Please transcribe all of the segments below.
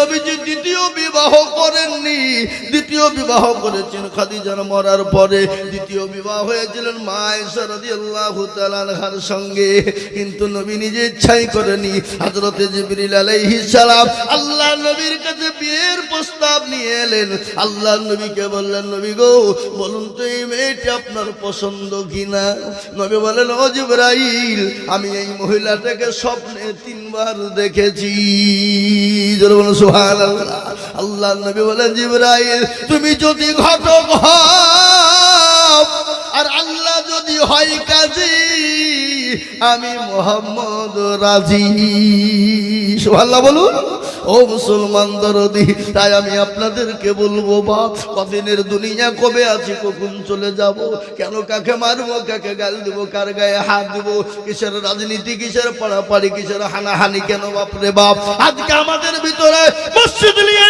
নবীজি দ্বিতীয় বিবাহ করেননি। দ্বিতীয় বিবাহ করেছেন খাদিজার মরার পরে। দ্বিতীয় বিবাহ হয়েছিলেন মা রাদিয়াল্লাহু তাআলার সঙ্গে। কিন্তু নবী নিজে ইচ্ছাই করেনি হযরতে জিবরিল সালাম আল্লাহ নবীর কাছে বিয়ের প্রস্তাব নিয়ে এলেন। আল্লাহ নবীকে বললেন, নবী গো, বলুন তো এই মেয়েটি আপনার পছন্দ কিনা? নবী বলেন ও জিবরাইল, আমি এই মহিলাটাকে স্বপ্নে তিনবার দেখেছি। জোরে সুবহানাল্লাহ আল্লাহ নবী বলেন, জিব্রাইল, তুমি যদি ঘটক আর আল্লাহ যদি হয় কাজী, আমি মোহাম্মদ রাজি। আল্লাহ বলুন। ও মুসলমান দরদি, তাই আমি আপনাদেরকে বলব বাপ কদিনের দুনিয়া কবে আছি, কখন চলে যাব? কেন কাকে মারবো, কাকে গাল দিব, কার গায়ে হাত দিব? কিসের রাজনীতি, কিসের পাড়াপাড়ি, কিসের হানাহানি, কেন বাপরে বাপ? আজকে আমাদের ভিতরে মসজিদ নিয়ে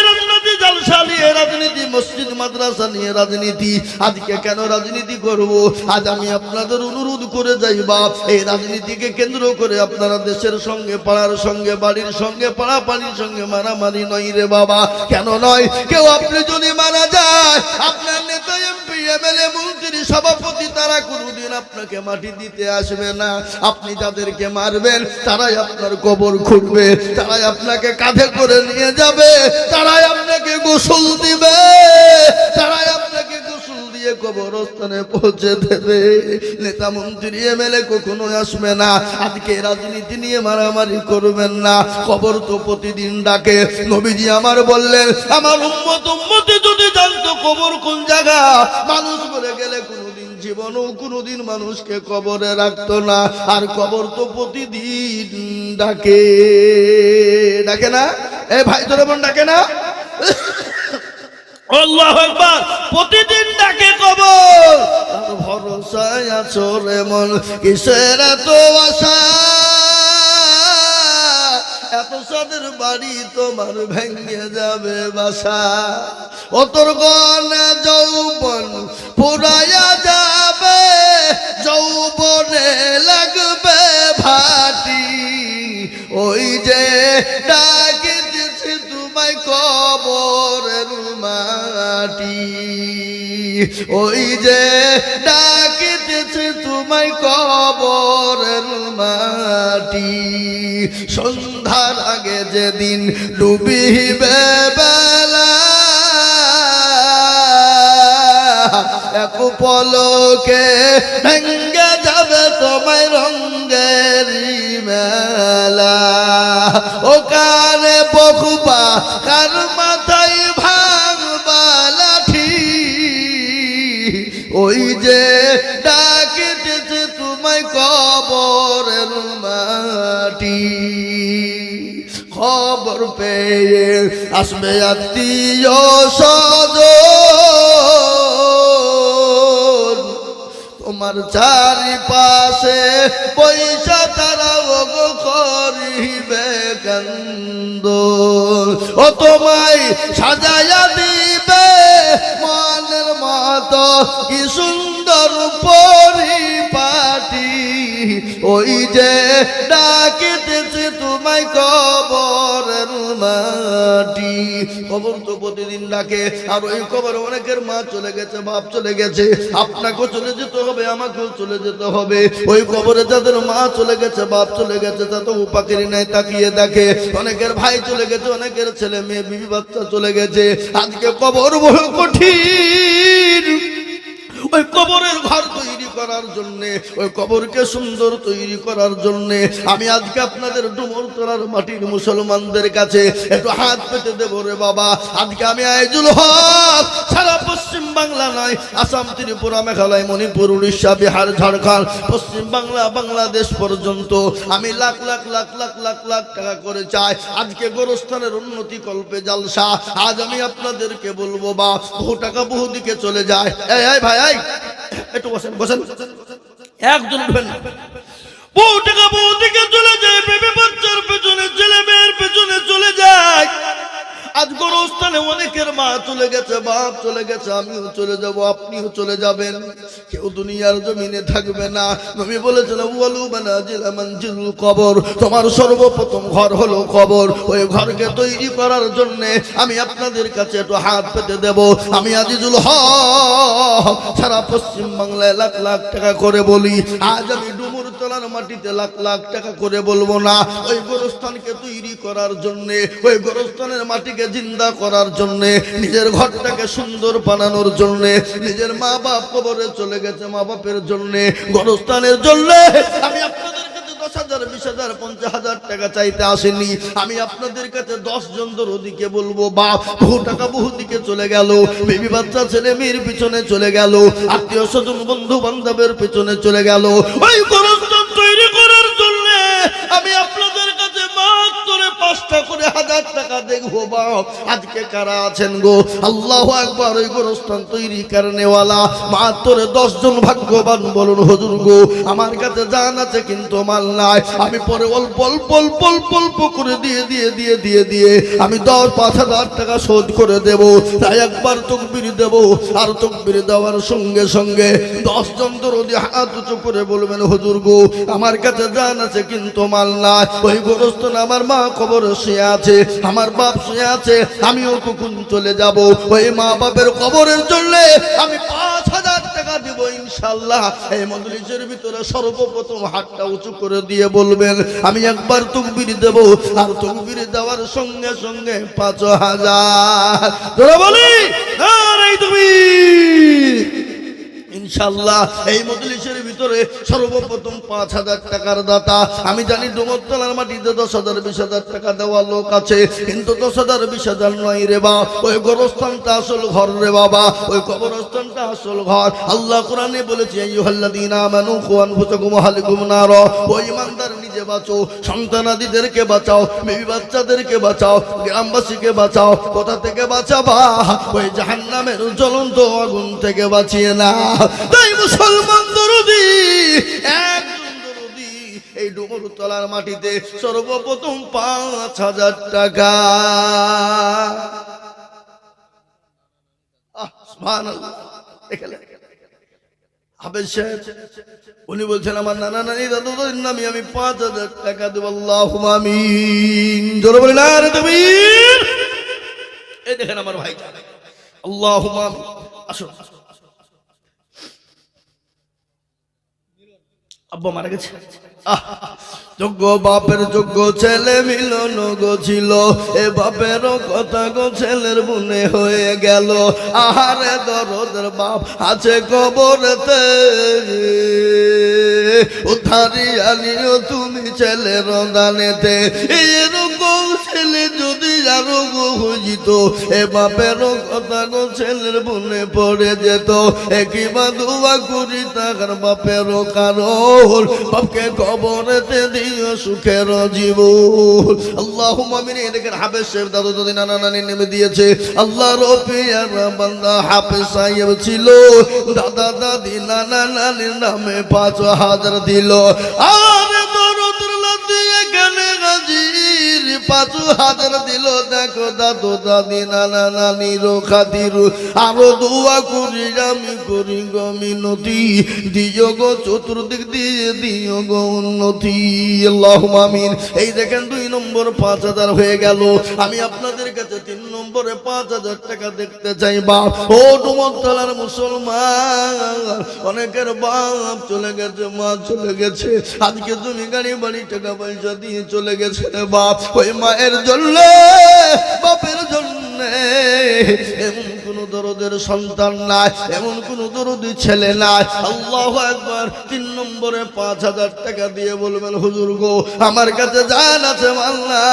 জলসা নিয়ে রাজনীতি, মসজিদ, মাদ্রাসা নিয়ে রাজনীতি। আজকে কেন রাজনীতি করব? আজ আমি আপনাদের অনুরোধ করে যাই, বাপ। এই রাজনীতিকে কেন্দ্র করে আপনারা দেশের সঙ্গে, পাড়ার সঙ্গে, বাড়ির সঙ্গে পাড়া পাড়ির সঙ্গে মারামারি রে বাবা। কেন নয়? কেউ আপনি যদি মারা যায়, আপনার নেতা, এমপি, এমএলএ, মন্ত্রী, সভাপতি, তারা কোনোদিন আপনাকে মাটি দিতে আসবে না। আপনি যাদেরকে মারবেন, তারাই আপনার কবর খুঁড়বে, তারাই আপনাকে কাঁধে করে নিয়ে যাবে, তারাই আপনাকে গোসল দিবে তারাই আপনাকে গোসল দিয়ে কবরস্থানে পৌঁছে দেবে। নেতা মন্ত্রী এমএলএ কখনো আসবে না, আজকে রাজনীতি নিয়ে মারামারি করবেন না। খবর তো প্রতিদিন ডাকে। নবীজি আমার বললেন, আমার উম্মত উম্মতি যদি জানতো কবর কোন জায়গা, মানুষ মরে গেলে কোনোদিন জীবনও কোনোদিন মানুষকে কবরে রাখতো না। আর কবর তো প্রতিদিন ডাকে। ডাকে না? এ ভাই বোন ডাকে না? আল্লাহ একবার প্রতিদিন ডাকে কবর। ভরসায় আছো রে মন, কিসের এত আশা? এত সাদের বাড়ি তোমার ভেঙে যাবে বাসা। ও তোর গনে যৌবন পুরাইয়া যাবে, যৌবনে লাগবে ভাটি। ওই যে ডাকিতেছি তোমায় কবরের মাটি। ওই যে ডাকিতেছে তোমায় কবরের মাটি। সন্ধ্যার আগে যেদিন ডুবিবে এক পলকে ভেঙ্গে যাবে তোমায় রঙ্গের মেলা। ও বকুবা, কার মাথায় ভাঙবা লাঠি ওই যে ডাকিতেছে তোমায় কবরের মাটি। খবর পেয়ে আসবে আত্মীয় সজন তোমার চারিপাশে পয়সা তারা করিবে। কান্দ ও তোমায় সাজায়া দিবে মনের মত কি সুন্দর পরিপাটি। ওই যে ডাকিতেছে তোমায় কবরের মাটি। কবর তো প্রতিদিন ডাকে। আর ওই কবর অনেকের মা চলে গেছে, বাপ চলে গেছে। আপনাকেও চলে যেতে হবে, আমাকেও চলে যেতে হবে। ওই কবরে যাদের মা চলে গেছে, বাপ চলে গেছে, তা তো উপাকেরই নাই তাকিয়ে দেখে। অনেকের ভাই চলে গেছে, অনেকের ছেলে মেয়ে, বিবি বাচ্চা চলে গেছে। আজকে কবর বহু কঠিন। ওই কবরের ঘর তৈরি করার জন্য, ওই কবরকে সুন্দর তৈরি করার জন্য আমি আজকে আপনাদের ডুমর তোলার মাটির মুসলমানদের কাছে একটু হাত পেতে দেবো রে বাবা। আজকে আমি আয়োজন হক সারা পশ্চিম বাংলা নয়, আসাম, ত্রিপুরা, মেঘালয়, মণিপুর, উড়িষ্যা, বিহার, ঝাড়খণ্ড, পশ্চিম বাংলা, বাংলাদেশ পর্যন্ত আমি লাখ লাখ লাখ লাখ লাখ লাখ টাকা করে চাই। আজকে গোরস্থানের উন্নতি কল্পে জালসা, আজ আমি আপনাদেরকে বলব, বা বহু টাকা বহু দিকে চলে যায়। এই ভাই, এই, একটু বসেন বসেন। একজন উঠবেন বহু টাকা বহু দিকে চলে যায়, বেবি বাচ্চার পেছনে ছেলে মেয়ের পেছনে চলে যায়। আজ গোরস্থানে অনেকের মা চলে গেছে, বাপ চলে গেছে, আমিও চলে যাব, আপনিও চলে যাবেন। কেউ দুনিয়ার জমিনে থাকবে না। নবী বলেছেন ওয়ালু বানাজিল মানজিলুল কবর। তোমার সর্বপ্রথম ঘর হলো কবর। ওই ঘরকে তৈরি করার জন্য আমি আপনাদের কাছে একটু হাত পেতে দেব। আমি আজিজুল হক সারা পশ্চিম বাংলায় লাখ লাখ টাকা করে বলি। আজ আমি ডুমুর তলার মাটিতে লাখ লাখ টাকা করে বলব না। ওই গোরস্থানকে তৈরি করার জন্য, ওই গোরস্থানের মাটিকে জিন্দা করার জন্য, নিজের ঘরটাকে সুন্দর বানানোর জন্য, নিজের মা বাপ কবরে চলে গেছে মা বাপের জন্য, গোরস্থানের জন্য। আমি আপনাদের চাইতে আসেনি। আমি আপনাদের কাছে দশ জন ওদিকে বলব, বাপ, বহু টাকা বহু দিকে চলে গেল। বেবি বাচ্চা, ছেলে, মেয়ের পিছনে চলে গেল। আত্মীয় স্বজন বন্ধু বান্ধবের পিছনে চলে গেল। ওই আজকে কারা আছেন গো? আল্লাহ একবার ওই গোরস্থান তৈরি কারণেওয়ালা। মাত্র দশ জন ভাগ্যবান বলুন, হজুর গো, আমার কাছে জান আছে কিন্তু মাল নাই। আমি পরে অল্প অল্প অল্প অল্প অল্প করে দিয়ে দিয়ে দিয়ে দিয়ে দিয়ে আমি দশ, পাঁচ হাজার টাকা শোধ করে দেব। তাই একবার তকবির দেব। আর তকবির দেওয়ার সঙ্গে সঙ্গে দশ জন দরদি হাত উঁচু করে বলবেন, হুজুর গো, আমার কাছে জান আছে কিন্তু মাল নাই। ওই গোরস্থান আমার মা খবর শুয়ে আছে। আমার বাপ শুয়ে আছে, আমিও কখন চলে যাব। ওই মা বাপের কবরের জন্য আমি পাঁচ হাজার টাকা দিব ইনশাল্লাহ এই মজলিসের ভিতরে সর্বপ্রথম হাতটা উঁচু করে দিয়ে বলবেন, আমি একবার তকবির দেব, আর তকবির দেওয়ার সঙ্গে সঙ্গে পাঁচ হাজার। তোরা বলি তুমি ইনশাল্লাহ এই মজলিসের ভিতরে সর্বপ্রথম পাঁচ হাজার টাকার দাতা। আমি জানি ডুমরতলার মাটিতে দশ হাজার, বিশ হাজার টাকা দেওয়া লোক আছে, কিন্তু দশ হাজার, বিশ হাজার নয় রে বা ওই গোরস্থানটা আসল ঘর রে বাবা, ওই কবরস্থানটা আসল ঘর। আল্লাহ কোরআনে বলেছে আমানু কু আনফুসাকুম ওয়া আহলিকুম নার। ও ইমানদার নিজে বাঁচো। সন্তানাদিদেরকে বাঁচাও, বেবি বাচ্চাদেরকে বাঁচাও, গ্রামবাসীকে বাঁচাও। কোথা থেকে বাঁচাবা? ওই জাহান্নামের জ্বলন্ত আগুন থেকে বাঁচিয়ে না তাই মুসলমান দরদি এই ডুমুর তলার মাটিতে সর্বপ্রথম পাঁচ হাজার টাকা। উনি বলছেন, আমার নানা নানি, দাদু নামে আমি পাঁচ হাজার টাকা দেবো আল্লাহ বলি না রে তুমি এই দেখেন আমার ভাই আল্লাহ আসুন। আব্বা মারা গেছে। যোগ্য বাপের যোগ্য ছেলে মিলন গো ছিল। এ বাপের কথা গো ছেলের মনে হয়ে গেল। আহারে দরদের বাপ আছে কবরতে। উদ্ধারি আনিও তুমি ছেলের দানেতে। এরকম ছেলে যদি আরও হইত এ কথা গো ছেলের পড়ে যেত। একই করি তাকার কারণ বাপকে কবরেতে দিও সুখের আল্লাহ মামিন হাফেজ সাহেব দাদু দাদি নানা নানি নেমে দিয়েছে, আল্লাহ রফিয়ার বান্দা হাফেজ সাহেব ছিল। দাদা দাদি নানা নানির নামে পাঁচ হাজার দিল। আর দরদর লাতি এখানে হাজির পাঁচ হাজার দিল, দেখো দাদু, দাদি, নানা নানির খাতির। আরও দোয়া করি, আমি করি গো মিনতি। দিও গো চতুর্দিক দিয়ে, দিও গো উন্নতি। আল্লাহ এই দেখেন দুই নম্বর পাঁচ হাজার হয়ে গেল। আমি আপনাদের কাছে তিন নম্বরে পাঁচ হাজার টাকা দেখতে চাই, বাপ। ও ডুমতলার মুসলমান, অনেকের বাপ চলে গেছে, মা চলে গেছে। আজকে তুমি গাড়ি, বাড়ি, টাকা পয়সা দিয়ে চলে গেছে বাপ। ওই মায়ের জন্য, বাপের জন্য। এমন কোন দরদের সন্তান নাই, এমন কোন দরদি ছেলে নাই। আল্লাহ একবার তিন নম্বরে পাঁচ হাজার টাকা দিয়ে বলবেন, হুজুর গো, আমার কাছে জান আছে মাল্লা।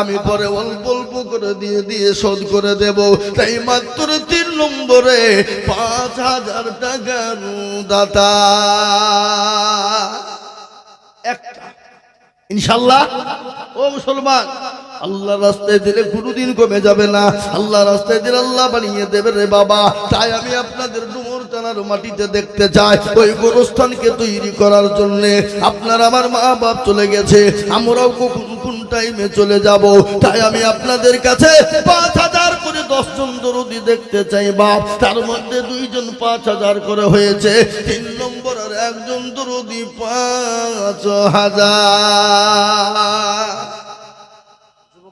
আমি পরে অল্প অল্প করে দিয়ে দিয়ে শোধ করে দেব। তাই মাত্র তিন নম্বরে পাঁচ হাজার টাকার দাতা। একটা ইনশাল্লাহ ও মুসলমান, আল্লাহ রাস্তায় দিলে কোনোদিন কমে যাবে না। আল্লাহ রাস্তায় দিলে আল্লাহ বানিয়ে দেবে রে বাবা। তাই আমি আপনাদের ডুমুর ময়দানের মাটিতে দেখতে চায় ওই গোরস্থানকে তৈরি করার জন্য আপনার আমার মা বাপ চলে গেছে। আমরাও কোন টাইমে চলে যাব? তাই আমি আপনাদের কাছে পাঁচ হাজার দশ জন দরদি দেখতে চাই বাপ। তার মধ্যে দুইজন পাঁচ হাজার করে হয়েছে। তিন নম্বর আর একজন দরদি পাঁচ হাজার।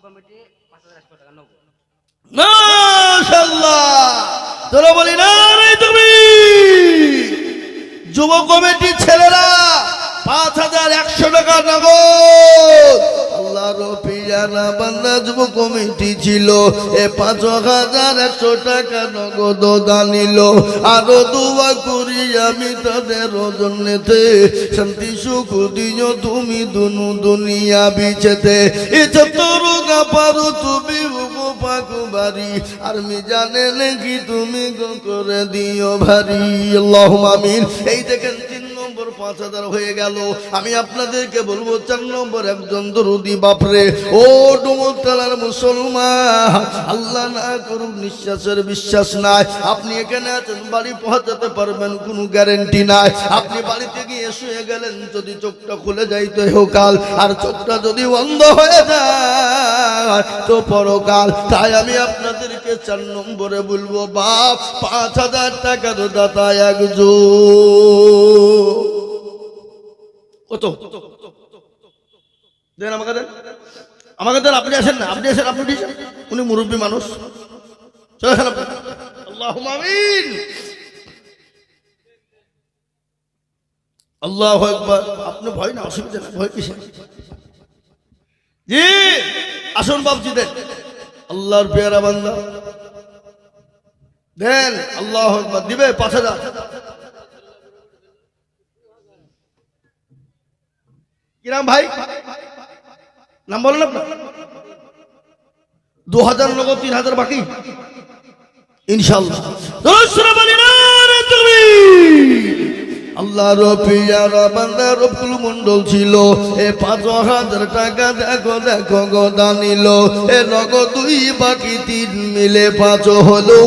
কমিটি তোরা বলি না তুমি। যুব কমিটির ছেলেরা পাঁচ হাজার একশো টাকা নগদ বান্দা যুব কমিটি ছিল। এ পাঁচ হাজার একশো টাকা নগদ দানিল আরও করি আমি তাদের শান্তি, সুখ দিও তুমি দুনু দুনিয়া বিছেতে। এ চতরুগা পারো তুমি আর নাকি তুমি করে দিও ভারি। আল্লাহ আমিন। এই দেখেন পাঁচ হাজার হয়ে গেল। আমি আপনাদেরকে বলব, চার নম্বর একজন দরুদি, বাপরে। ও ডুমতালার মুসলমান, আল্লাহ না করুক নিঃশ্বাসের বিশ্বাস নাই। আপনি এখানে আছেন, বাড়ি পৌঁছাতে পারবেন, কোনো গ্যারেন্টি নাই। আপনি বাড়িতে গিয়ে শুয়ে গেলেন, যদি চোখটা খুলে যাইতে কাল আর চোখটা যদি বন্ধ হয়ে যায় তো পরকাল। তাই আমি আপনাদেরকে চার নম্বরে বলব, বাপ, পাঁচ হাজার টাকার দাতা একজন কত দেন আমাকে দেন। আমাকে দেন, আপনি আসেন না, আপনি আসেন, আপনি দিয়েছেন উনি মুরব্বী মানুষ। চলে আসেন আপনি। আল্লাহ আমিন। আল্লাহ একবার আপনি ভয় না, অসুবিধা না ভয় কিসে জি, আসুন বাবজি দেন। আল্লাহর পেয়ারা বান্দা। দেন, আল্লাহ একবার দিবে পাঁচ হাজার। কিরাম ভাই? নাম বলেন আপনার। দু হাজার নগদ তিন হাজার বাকি। ইনশাল্লাহ আল্লাহ রফুল মন্ডল ছিল। এ পাঁচ হাজার টাকা দেখো দেখো গদা নিল এ নগদ দুই বাকি তিন মিলে পাঁচ হলো।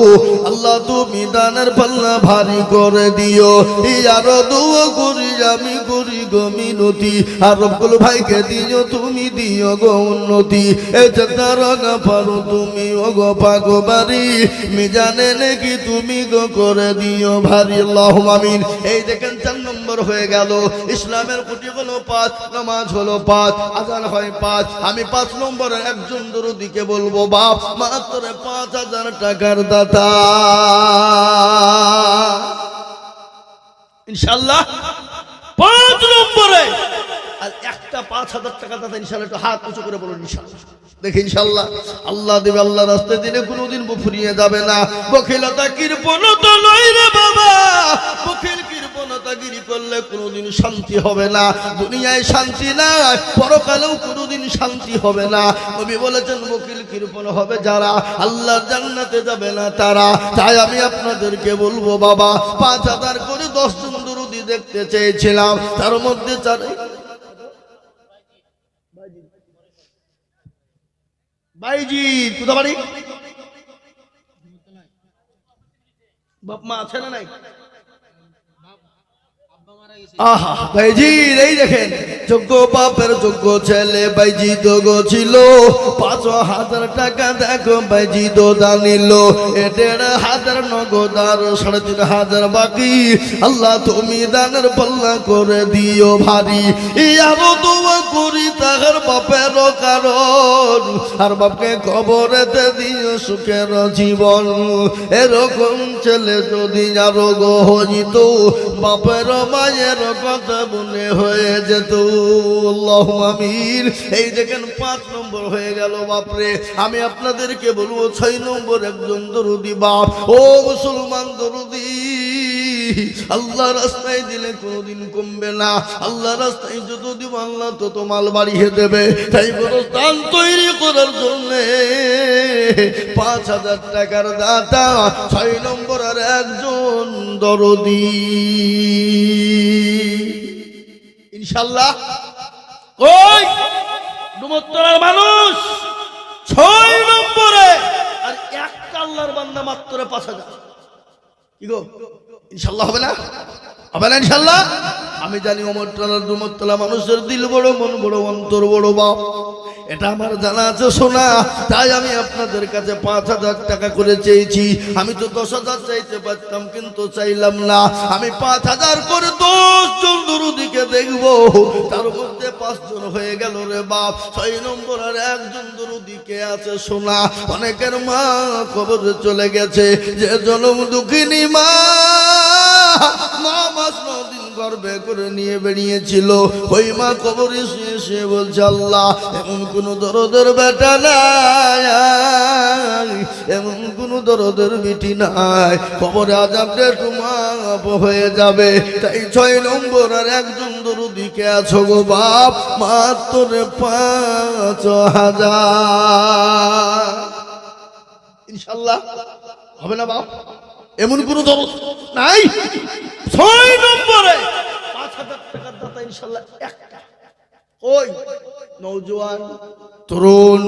আল্লাহ তুমি দানের পাল্লা ভারী করে দিও। আরও দুও করি আমি করি গো মিনতি। আর রফুল ভাইকে দিও, তুমি দিও গো উন্নতি। এ চেতারা পারো তুমি, ও গো পাগো বাড়ি মিজানে নাকি তুমি গো করে দিও ভারী আল্লাহ আমিন। এই দেখেন চার নম্বর হয়ে গেল। ইসলামের কোটি হলো পাঁচ নামাজ হলো পাঁচ আজান হয় পাঁচ। আমি পাঁচ নম্বরের একজন দরদিকে বলব বাপ মাত্র পাঁচ হাজার টাকার দাতা। ইনশাল্লাহ পাঁচ নম্বরে। আর একটা পাঁচ হাজার টাকা দাদা ইনশাল্লাহ একটু হাত উঁচু করে বলুন ইনশাল্লাহ দেখি ইনশাল্লাহ আল্লাহ দেবে আল্লাহ রাস্তায় দিলে কোনোদিন ফুরিয়ে যাবে না। বখিলতা কৃপণতা নয় তাই আমি আপনাদেরকে বলব, বাবা, পাঁচ হাজার করে দশ জন দরুদি দেখতে চেয়েছিলাম। তার মধ্যে চার বাইজি কোথা বাপ মা আছে না নাই? আহা বাইজির এই দেখেন, যোগ্য বাপের যোগ্য ছেলে দোগো ছিল। পাঁচ হাজার টাকা দেখো বাইজি দো দানিল এ দেড় হাজার নগদ আর সাড়ে হাজার বাকি। আল্লাহ তুমি দানের পাল্লা করে দিও ভারী। আরও দোয়া করি তাহার বাপের কারণ। আর বাপকে কবরেতে দিও সুখের জীবন। এরকম ছেলে যদি আরও গহিত বাপের মায়ের কথা মনে হয়ে যেত। আমির এই দেখেন পাঁচ নম্বর হয়ে গেল, বাপরে। আমি আপনাদেরকে বলব, ছয় নম্বর একজন দরুদি বাপ। ও মুসলমান দরুদি। আল্লাহ রাস্তায় দিলে কোনোদিন কমবে না। আল্লাহ রাস্তায় যত দিব আল্লাহ তত মাল বাড়িয়ে দেবে। তাই বড় স্থান তৈরি করার জন্য পাঁচ হাজার টাকার দাতা, ছয় নম্বর আর একজন দরদি। ইনশাল্লাহ। ওই ডুমোত্তরার মানুষ, ছয় নম্বরে, আর একটা আল্লাহর বান্দা মাত্র পাঁচ হাজার। কি গো? ইনশাল্লাহ হবে না হবে না ইনশাল্লাহ আমি জানি অমরতলা ডুমরতলা মানুষের দিল বড়, মন বড়, অন্তর বড় বাপ। এটা আমার জানা আছে, শোনা। তাই আমি আপনাদের কাছে পাঁচ হাজার টাকা করে চেয়েছি। আমি তো দশ হাজার চাইতে পারতাম, কিন্তু চাইলাম না। আমি পাঁচ হাজার করে দশ জন দুরুদিকে দেখব। তার মধ্যে পাঁচজন হয়ে গেল রে বাপ। ছয় নম্বর আর একজন দুরুদিকে আছে, শোনা। অনেকের মা কবরে চলে গেছে। যে জনম দুঃখিনী মা মা গর্বে করে নিয়ে বেরিয়েছিল। ওই মা কবরে শুয়ে শুয়ে বলছে, আল্লাহ, এমন কোন দরদের বেটা নাই। এমন কোন দরদের বিটি নাই। কবরে আজাবটা একটু মাপ হয়ে যাবে। তাই ছয় নম্বর আর একজন দরদিকে আছো গো বাপ? মাত্র পাঁচ হাজার। ইনশাল্লাহ, হবে না বাপ? এমন কোন দরদ নাই? ছয় নম্বরে। পাঁচ হাজার টাকার দাতা ইনশাল্লাহ একটা। ওই নৌজওয়ান তরুণ,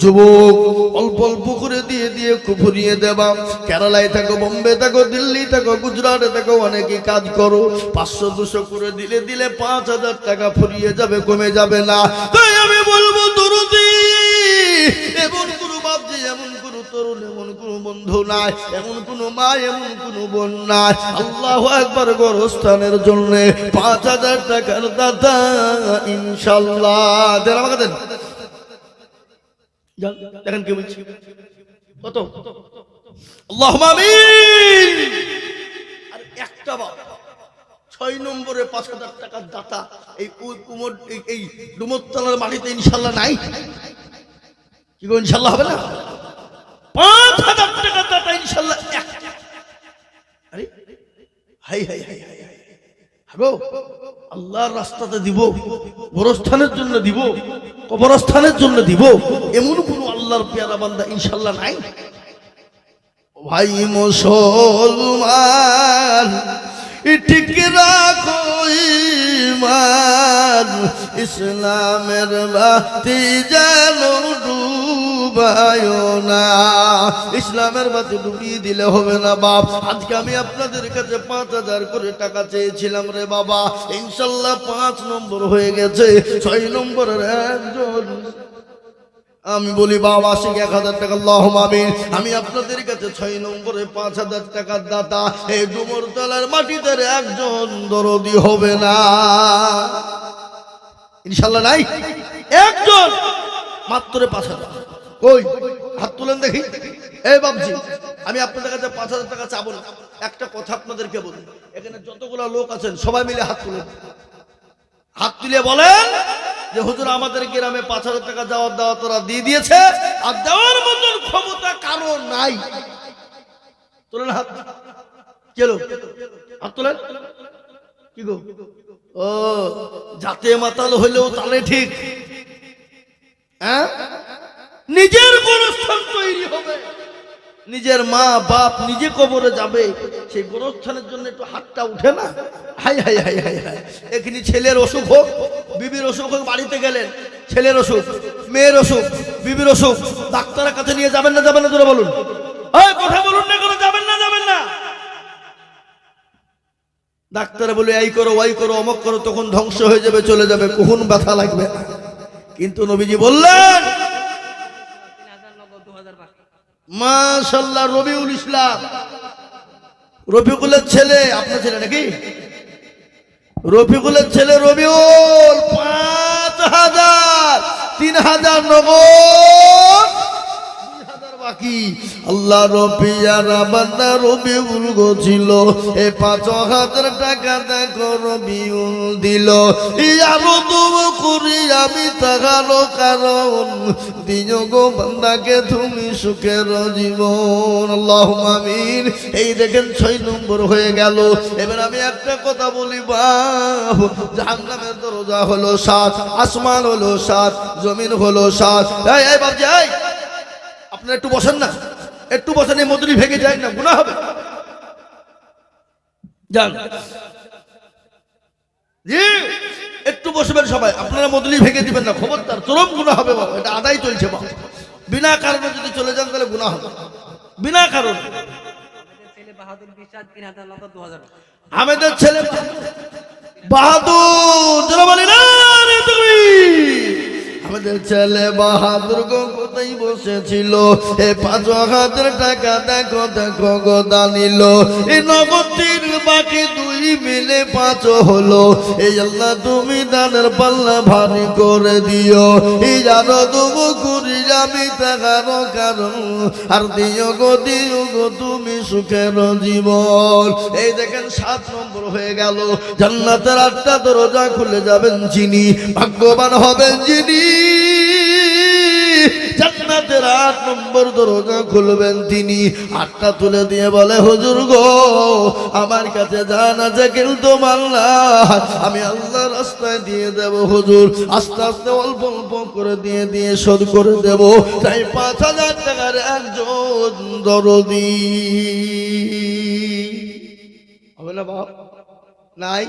যুবক, অল্প অল্প করে দিয়ে দিয়ে ফুরিয়ে দেবা। কেরালায় থাকো, বোম্বে থাকো, দিল্লি থাকো, গুজরাটে থাকো অনেকে কাজ করো। পাঁচশো, দুশো করে দিলে দিলে পাঁচ হাজার টাকা ফুরিয়ে যাবে, কমে যাবে না। তাই আমি বলব দরুদি এমন কোনো বাপ যে এমন তরুণ এমন কোনো বন্ধু নাই, এমন কোনো মা, এমন কোনো বোন নাই। আল্লাহ একবার গরস্থানের জন্য পাঁচ হাজার টাকার দাদা ইনশাল্লাহ দেন আমাকে দেন। দেখেন কে বলছি। কত? ছয় নম্বরে পাঁচ হাজার দাতা মাটিতে ইনশাল্লাহ নাই? ইনশাল্লাহ হবে না? হাই হাই হাই হাই হাই। আল্লাহর জন্য জন্য এমন আল্লাহর বান্দা ইনশাল্লাহ নাই? ভাই ইসলামের বাতি যেন ডুবায় না। ইসলামের বাতি ডুবিয়ে দিলে হবে না বাপ। আজকে আমি আপনাদের কাছে পাঁচ হাজার করে টাকা চেয়েছিলাম রে বাবা। ইনশাল্লাহ পাঁচ নম্বর হয়ে গেছে, ছয় নম্বরের একজন। আমি বলি, বাবা আশিক এক হাজার টাকা আল্লাহ আমি আপনাদের কাছে ছয় নম্বরে পাঁচ হাজার টাকার দাতা। এই ডুমর তলার মাটিতে একজন দরদি হবে না। ইনশাল্লাহ নাই? একজন! মাত্র পাঁচ হাজার। কই হাত তুলেন দেখি। এই বাবজি আমি আপনাদের কাছে পাঁচ হাজার টাকা চাবো না। একটা কথা আপনাদেরকে বলি, এখানে যতগুলো লোক আছেন, সবাই মিলে হাত তুলেন। হাত তুলে বলেন যে, হুজুর, আমাদের গ্রামে পাঁচ হাজার টাকা যাওয়ার দেওয়া তোরা দিয়ে দিয়েছে, আর দেওয়ার মতন ক্ষমতা কারও নাই। তোলেন হাত। কেলো হাত তোলেন। কি গো? ও, জাতে মাতাল হইলেও তালে ঠিক। হ্যাঁ? নিজের গোরস্থান তৈরি হবে। নিজের মা, বাপ নিজে কবরে যাবে, সেই গোরস্থানের জন্য একটু হাতটা উঠে না। হাই হাই হাই হাই হাই। এখানে ছেলের অসুখ হোক, বিবির অসুখ হোক, বাড়িতে গেলেন, ছেলের অসুখ, মেয়ের অসুখ, বিবির অসুখ, ডাক্তারের কাছে নিয়ে যাবেন না যাবেন না ধরে বলুন। কথা বলুন না করে যাবেন না যাবেন না। ডাক্তার বলে, এই করো, ওই করো, অমক করো, তখন ধ্বংস হয়ে যাবে, চলে যাবে কখন ব্যথা লাগবে কিন্তু নবীজি বললেন মাশাল্লাহ রবিউল ইসলাম। রফিকুলের ছেলে, আপনার ছেলে নাকি? রফিকুলের ছেলে রবিউল, পাঁচ হাজার, তিন হাজার নগদ। বাকি আল্লাহ রবিয়ারা বান্দা রবিউল গছিল এ পাঁচ হাজার টাকা দেখো রবিউল দিল। ইয়ারো তুম করি, আমি তাহারও কারণ। দিও গো বান্দাকে, তুমি সুখের জীবন। আল্লাহ আমিন। এই দেখেন ছয় নম্বর হয়ে গেল। এবার আমি একটা কথা বলি, বাহ! জাহান্নামের দরজা হলো সাত, আসমান হলো সাত, জমিন হলো সাত। এই বাবজি এই! আপনারা একটু বসেন না। একটু বসেন, এই মদুরি ভেঙে যায় না গুণা হবে। যান। একটু বসবেন সবাই। আপনারা মদুলি ভেঙে দিবেন না। খবরদার, চরম গুণা হবে বাবা এটা আদায় চলছে বাবা বিনা কারণে যদি চলে যান, তাহলে গুণা হবে। বিনা কারণে। আমাদের ছেলে বাহাদুর। আমাদের ছেলে বাহাদুর গো কোথায় বসেছিল? এ পাঁচ হাজার টাকা দেখো দেখো গো দানিল। এই নগদটির বাকি দুই মিলে পাঁচ হলো। এই আল্লাহ তুমি দানের পাল্লা ভারী করে দিও। এই জানো তবু করি আমি টাকারও কারণ। আর দিও গো দিও গো তুমি সুখের জীবন। এই দেখেন সাত নম্বর হয়ে গেল। জান্নাতের আটটা দরজা খুলে যাবেন যিনি। ভাগ্যবান হবেন যিনি। জান্নাতের আট নম্বর দরজা খুলবেন তিনি। আটটা তুলে দিয়ে বলে, হুজুর গো, আমার কাছে জান আছে, কিন্তু মাল্লা আমি আল্লাহ রাস্তায় দিয়ে দেব, হুজুর। আস্তে আস্তে অল্প অল্প করে দিয়ে দিয়ে শোধ করে দেব। তাই পাঁচ হাজার টাকার একজন দরদি। হবে না বাপ? নাই?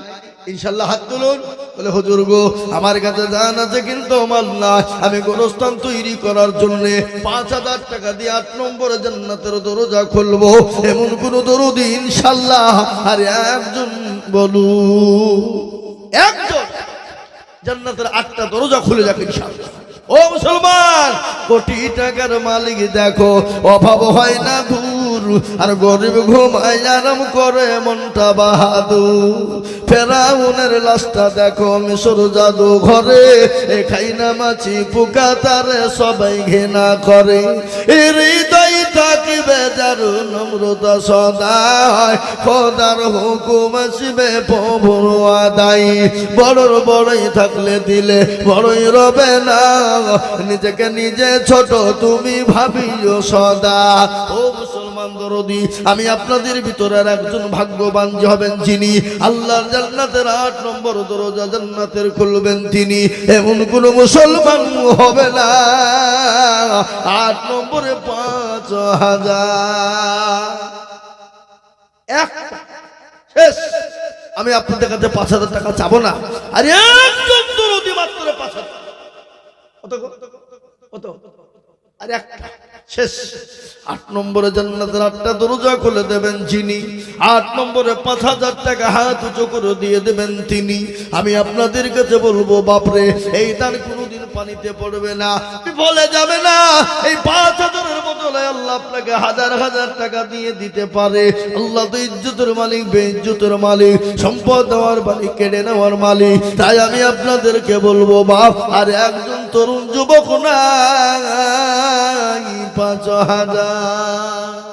ইনশাল্লাহ হাত তুলুন। বলে, হুজুর গো, আমার কাছে জান আছে, কিন্তু আমার না আমি গোরস্থান তৈরি করার জন্য পাঁচ হাজার টাকা দিয়ে আট নম্বরে জান্নাতের দরজা খুলবো। এমন কোন দরদি, ইনশাল্লাহ। আর, একজন বলু, একজন জান্নাতের আটটা দরজা খুলে যাবে ইনশাআল্লাহ ও মুসলমান, কোটি টাকার মালিক দেখো, অভাব হয় না দূর আর গরিব ঘুমায় আরাম করে মনটা বাহাদুর। ফেরাউনের লাশটা দেখো, মিশর জাদু ঘরে এ খাই না মাছি পোকা, তারে সবাই ঘৃণা করে। হৃদয় নম্রতা সদায়, খোদার হুকুম আসবে প্রভুর আদায়। বড়ই থাকলে দিলে বড়ই রবে না, নিজেকে নিজে ছোট তুমি ভাবিও সদা। ও দরদি আমি আপনাদের ভিতরে একজন ভাগ্যবান হবেন যিনি। আল্লাহর জান্নাতের আট নম্বর দরজা জান্নাতের খুলবেন তিনি। এমন কোন মুসলমান হবে না। আট নম্বরে পাঁচ হাজার। এক আমি আপনাদের কাছে পাঁচ হাজার টাকা চাবো না। আর একজন দরদি মাত্র পাঁচ হাজার। কত? কত? আর একটা। শেষ। আট নম্বরে জান্নাতের আটটা দরজা খুলে দেবেন যিনি। আট নম্বরে পাঁচ হাজার টাকা হাত উঁচু করে দিয়ে দেবেন তিনি। আমি আপনাদের কাছে বলব, বাপরে, এই তার কোনোদিন পানিতে পড়বে না। বলে যাবে না, এই পাঁচ হাজারের বদলে আল্লাহ আপনাকে হাজার হাজার টাকা দিয়ে দিতে পারে। আল্লাহ তো ইজ্জতের মালিক, বেইজ্জতের মালিক, সম্পদ দেওয়ার মালিক, কেড়ে নেওয়ার মালিক। তাই আমি আপনাদেরকে বলব, বাপ, আর একজন তরুণ যুবক নাই। পাঁচ হাজার।